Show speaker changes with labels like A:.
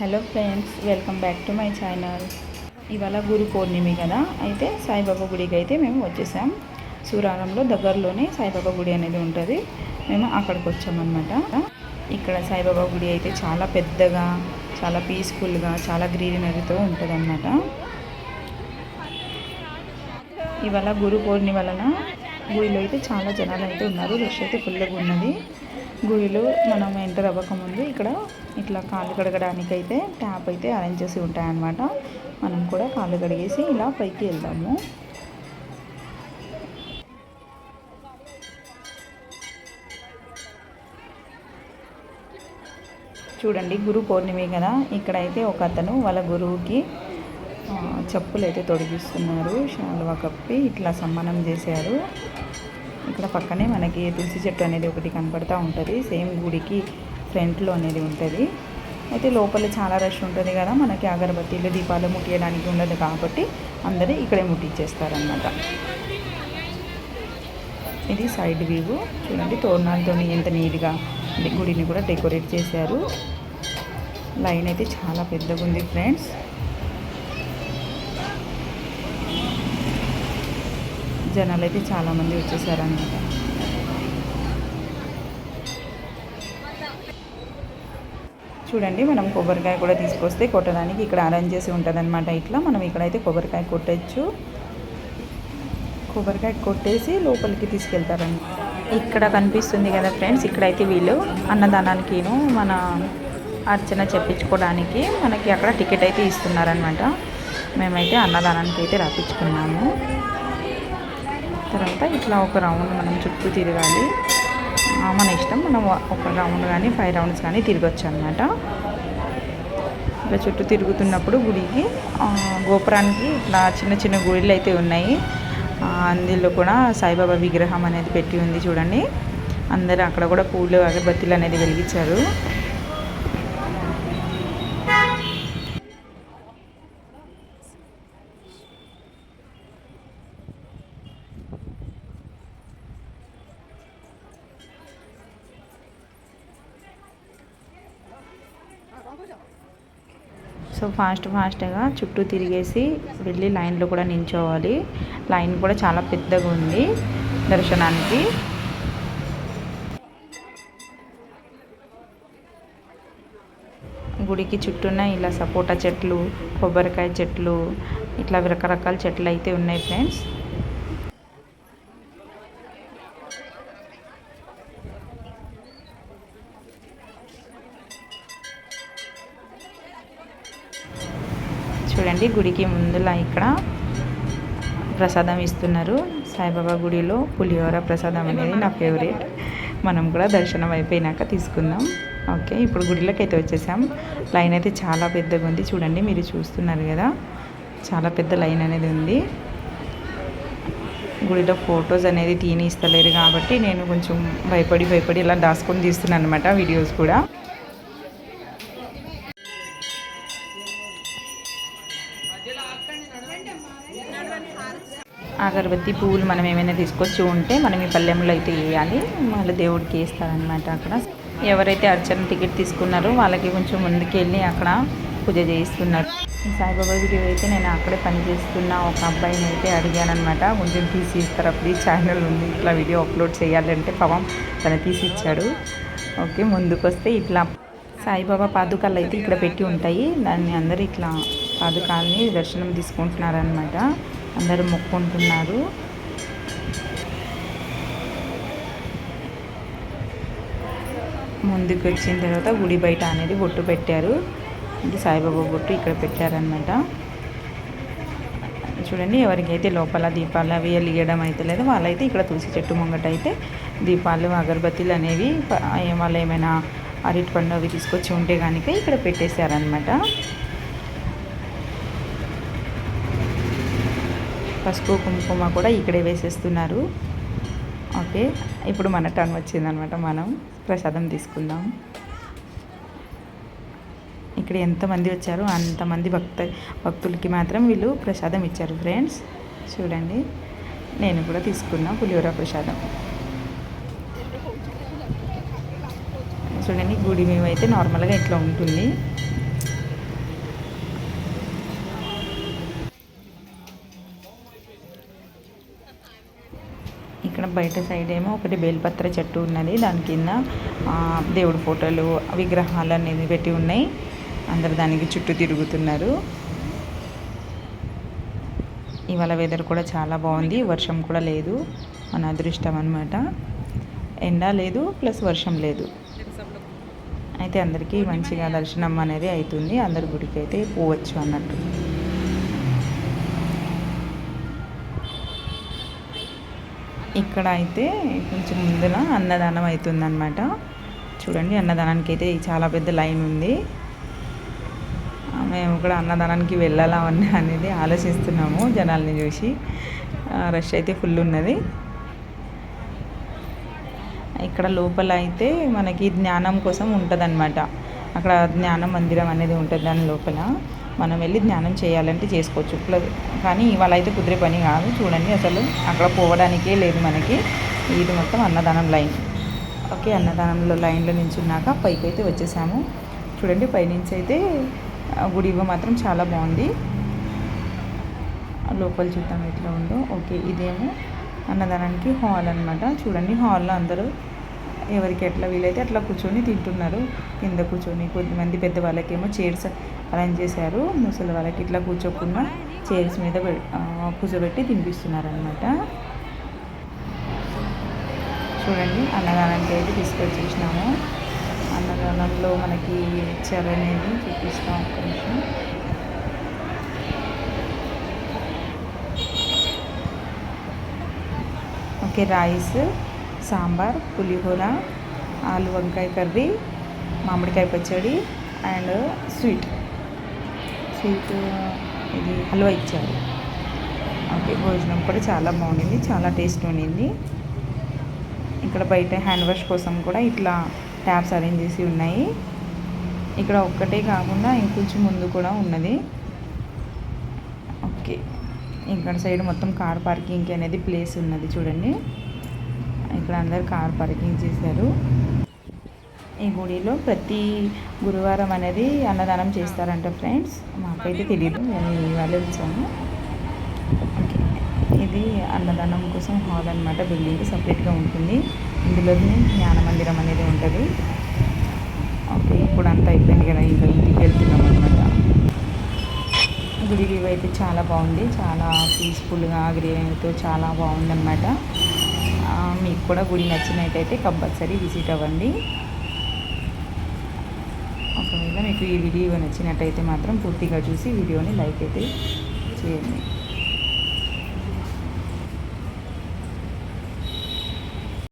A: Hello friends welcome back to my channel. ఇవాళ గురు పౌర్ణమి కదా అయితే సాయిబాబా గుడికి అయితే మేము వచ్చేసాం. సూరారంలో దగ్గరలోనే సాయిబాబా గుడి అనేది ఉంటుంది. మేము అక్కడికి వచ్చామన్నమాట. ఇక్కడ సాయిబాబా గుడి అయితే చాలా పెద్దగా చాలా పీస్ఫుల్గా చాలా గ్రీనరీతో ఉంటుంది అన్నమాట ఇవాళ గురు పౌర్ణమి వలన గుడిలో అయితే చాలా జనాలు అయితే ఉన్నారు. రష్ అయితే ఫుల్గా ఉన్నది. గుడిలో మనం ఎంటర్ అవ్వకముందు ఇక్కడ ఇట్లా కాళ్ళు కడగడానికి అయితే ట్యాప్ అయితే అరేంజ్ చేసి ఉంటాయన్నమాట. మనం కూడా కాళ్ళు కడిగేసి ఇలా పైకి వెళ్దాము. చూడండి గురు పౌర్ణమి కదా. ఇక్కడైతే ఒక అతను వాళ్ళ గురువుకి చెప్పులు అయితే తొడిగిస్తున్నారు. శాలువా కప్పి ఇట్లా సమ్మానం చేశారు. ఇక్కడ పక్కనే మనకి తులసి చెట్టు అనేది ఒకటి కనపడతా ఉంటుంది. సేమ్ గుడికి ఫ్రంట్లో అనేది ఉంటుంది. అయితే లోపల చాలా రష్ ఉంటుంది కదా మనకి అగరబత్తీలు దీపాలు ముట్టియడానికి ఉండదు కాబట్టి అందరూ ఇక్కడే ముట్టించేస్తారనమాట ఇది సైడ్ వ్యూ చూడండి తోరణాలతో ఎంత నీట్గా గుడిని కూడా డెకరేట్ చేశారు. లైన్ అయితే చాలా పెద్దగా ఉంది ఫ్రెండ్స్ జనాలు అయితే చాలామంది వచ్చేసారనమాట చూడండి మనం కొబ్బరికాయ కూడా తీసుకొస్తే కొట్టడానికి ఇక్కడ అరేంజ్ చేసి ఉంటుందన్నమాట ఇట్లా. మనం ఇక్కడైతే కొబ్బరికాయ కొట్టచ్చు. కొబ్బరికాయ కొట్టేసి లోపలికి తీసుకెళ్తారండి ఇక్కడ కనిపిస్తుంది కదా ఫ్రెండ్స్ ఇక్కడైతే వీళ్ళు అన్నదానానికిను మన అర్చన చెప్పించుకోవడానికి మనకి అక్కడ టికెట్ అయితే ఇస్తున్నారనమాట మేమైతే అన్నదానానికి అయితే రాపించుకున్నాము. తర్వాత ఇట్లా ఒక రౌండ్ మనం చుట్టూ తిరగాలి. మన ఇష్టం మనం ఒక రౌండ్ కానీ ఫైవ్ రౌండ్స్ కానీ తిరగచ్చు అనమాట ఇట్లా చుట్టూ తిరుగుతున్నప్పుడు గుడికి గోపురానికి ఇట్లా చిన్న చిన్న గుడిలు అయితే ఉన్నాయి. అందులో కూడా సాయిబాబా విగ్రహం అనేది పెట్టి ఉంది చూడండి. అందరూ అక్కడ కూడా పూలు అగరబత్తీలు అనేది వెలిగించారు. సో ఫాస్ట్ ఫాస్ట్గా చుట్టూ తిరిగేసి వెళ్ళి లైన్లో కూడా నించోవాలి. లైన్ కూడా చాలా పెద్దగా ఉంది దర్శనానికి. గుడికి చుట్టూన ఇలా సపోటా చెట్లు కొబ్బరికాయ చెట్లు ఇట్లా రకరకాల చెట్లు అయితే ఉన్నాయి ఫ్రెండ్స్. చూడండి గుడికి ముందులా ఇక్కడ ప్రసాదం ఇస్తున్నారు. సాయిబాబా గుడిలో పులిహోర ప్రసాదం అనేది నా ఫేవరెట్ మనం కూడా దర్శనం అయిపోయినాక తీసుకుందాం. ఓకే ఇప్పుడు గుడిలోకి అయితే వచ్చేసాం. లైన్ అయితే చాలా పెద్దగా ఉంది. చూడండి మీరు చూస్తున్నారు కదా. చాలా పెద్ద లైన్ అనేది ఉంది. గుడిలో ఫొటోస్ అనేది తీని ఇస్తలేరు కాబట్టి నేను కొంచెం భయపడి భయపడి ఇలా దాచుకొని తీస్తున్నాను అనమాట వీడియోస్ కూడా. అగరబత్తి పువ్వులు మనం ఏమైనా తీసుకొచ్చి ఉంటే మనం ఈ పల్లెంలో అయితే వేయాలి. మళ్ళీ దేవుడికి వేస్తారనమాట అక్కడ. ఎవరైతే అర్చన టికెట్ తీసుకున్నారో వాళ్ళకి కొంచెం ముందుకెళ్ళి అక్కడ పూజ చేయిస్తున్నారు. ఈ సాయిబాబా వీడియో అయితే నేను అక్కడే పని చేస్తున్న ఒక అబ్బాయిని అయితే అడిగాను అనమాట కొంచెం తీసి ఇస్తారా ప్లీజ్ ఛానల్ ఉంది. ఇట్లా వీడియో అప్లోడ్ చేయాలంటే పాపం తను తీసి ఇచ్చాడు ఓకే ముందుకు వస్తే ఇట్లా సాయిబాబా పాదుకాలు అయితే ఇక్కడ పెట్టి ఉంటాయి. దాన్ని అందరూ ఇట్లా పాదుకాలని దర్శనం తీసుకుంటున్నారనమాట అందరూ మొక్కుంటున్నారు ముందుకు వచ్చిన తర్వాత గుడి బయట అనేది బొట్టు పెట్టారు. ఇది సాయిబాబా బొట్టు ఇక్కడ పెట్టారనమాట చూడండి ఎవరికైతే లోపల దీపాలు అవి వెలిగడం అయితే లేదు వాళ్ళైతే ఇక్కడ తులసి చెట్టు ముంగట అయితే దీపాలు అగరబత్తీలు అనేవి వాళ్ళు ఏమైనా అరటి పండు అవి తీసుకొచ్చి ఉంటే కనుక ఇక్కడ పెట్టేశారనమాట పసుపు కుంకుమ కూడా ఇక్కడే వేసేస్తున్నారు. ఓకే ఇప్పుడు మన టర్న్ వచ్చిందనమాట మనం. ప్రసాదం తీసుకుందాం. ఇక్కడ ఎంతమంది వచ్చారో అంతమంది భక్త భక్తులకి మాత్రం వీళ్ళు ప్రసాదం ఇచ్చారు ఫ్రెండ్స్. చూడండి నేను కూడా తీసుకున్నా పులిహోర ప్రసాదం. చూడండి గుడి మేము అయితే నార్మల్గా ఇట్లా ఉంటుంది. ఇక్కడ బయట సైడ్ ఏమో ఒకటి బేల్పత్ర చెట్టు ఉన్నది. దాని కింద దేవుడి ఫోటోలు విగ్రహాలు అనేది పెట్టి ఉన్నాయి. అందరు దానికి చుట్టూ తిరుగుతున్నారు. ఇవాళ వెదర్ కూడా చాలా బాగుంది. వర్షం కూడా లేదు. మన అదృష్టం అనమాట ఎండ లేదు ప్లస్ వర్షం లేదు. అయితే అందరికీ మంచిగా దర్శనం అనేది అవుతుంది. అందరి గుడికి అయితే పోవచ్చు అన్నట్టు. ఇక్కడ అయితే కొంచెం ముందున అన్నదానం అవుతుందన్నమాట. చూడండి అన్నదానానికి అయితే చాలా పెద్ద లైన్ ఉంది. మేము కూడా అన్నదానానికి వెళ్ళాలా అనేది ఆలోచిస్తున్నాము జనాల్ని చూసి. రష్ అయితే ఫుల్ ఉన్నది. ఇక్కడ లోపల అయితే మనకి జ్ఞానం కోసం ఉంటుందన్నమాట. అక్కడ జ్ఞాన మందిరం అనేది ఉంటుంది దాని లోపల. మనం వెళ్ళి ధ్యానం చేయాలంటే చేసుకోవచ్చు. ప్లస్ కానీ ఇవాళ అయితే కుదిరే పని కాదు. చూడండి అసలు అక్కడ పోవడానికే లేదు మనకి. ఇది మొత్తం అన్నదానం లైన్. ఓకే అన్నదానంలో లైన్లో నించున్నాక పైకి అయితే వచ్చేసాము. చూడండి పైనుంచి అయితే గుడి మాత్రం చాలా బాగుంది. లోపల చూద్దాం ఎట్లా ఉందో. ఓకే ఇదేమో అన్నదానానికి హాల్ అన్నమాట. చూడండి హాల్లో అందరూ ఎవరికి ఎట్లా వీలైతే అట్లా కూర్చొని తింటున్నారు. కింద కూర్చొని కొద్దిమంది పెద్ద వాళ్ళకేమో చైర్స్ అరేంజ్ చేశారు. ముసలి వాళ్ళకి ఇట్లా కూర్చోకుండా చైర్స్ మీద పె- కూర్చోబెట్టి తినిపిస్తున్నారు అనమాట చూడండి అన్నదానానికి అయితే తీసుకొచ్చేసినాము. అన్నదానంలో మనకి ఇచ్చారు అనేది చూపిస్తాం ఒక నిమిషం. ఓకే రైస్ సాంబార్ పులిహోర ఆలు వంకాయ కర్రీ మామిడికాయ పచ్చడి అండ్ స్వీట్. స్వీట్ ఇది హల్వా ఇచ్చారు. ఓకే భోజనం కూడా చాలా బాగుండింది చాలా టేస్ట్ ఉండింది. ఇక్కడ బయట హ్యాండ్ వాష్ కోసం కూడా ఇట్లా ట్యాప్స్ అరేంజ్ చేసి ఉన్నాయి. ఇక్కడ ఒక్కటే కాకుండా ఇంకొంచెం ముందు కూడా ఉన్నది. ఓకే ఇక్కడ సైడ్ మొత్తం కార్ పార్కింగ్ అనేది ప్లేస్ ఉన్నది చూడండి. ఇక్కడ అందరు కార్ పార్కింగ్ చేశారు. ఈ గుడిలో ప్రతి గురువారం అనేది అన్నదానం చేస్తారంట ఫ్రెండ్స్. మాకైతే తెలియదు నేను ఇవాళ వచ్చాను ఓకే. ఇది అన్నదానం కోసం హాల్ అనమాట బిల్డింగ్ సపరేట్గా ఉంటుంది. ఇందులోనే జ్ఞాన మందిరం అనేది ఉంటుంది. ఓకే ఇప్పుడు అంతా అయిపోయింది కదా. ఇంకా ఇంటికి వెళ్తున్నాం అనమాట గుడి వ్యూ అయితే చాలా బాగుంది. చాలా పీస్ఫుల్గా గ్రీనరీతో చాలా బాగుందన్నమాట. మీకు కూడా గుడి నచ్చినట్టయితే కంపల్సరీ విజిట్ అవ్వండి. ఒకవేళ మీకు ఈ వీడియో నచ్చినట్టయితే మాత్రం పూర్తిగా చూసి వీడియోని లైక్ అయితే చేయండి.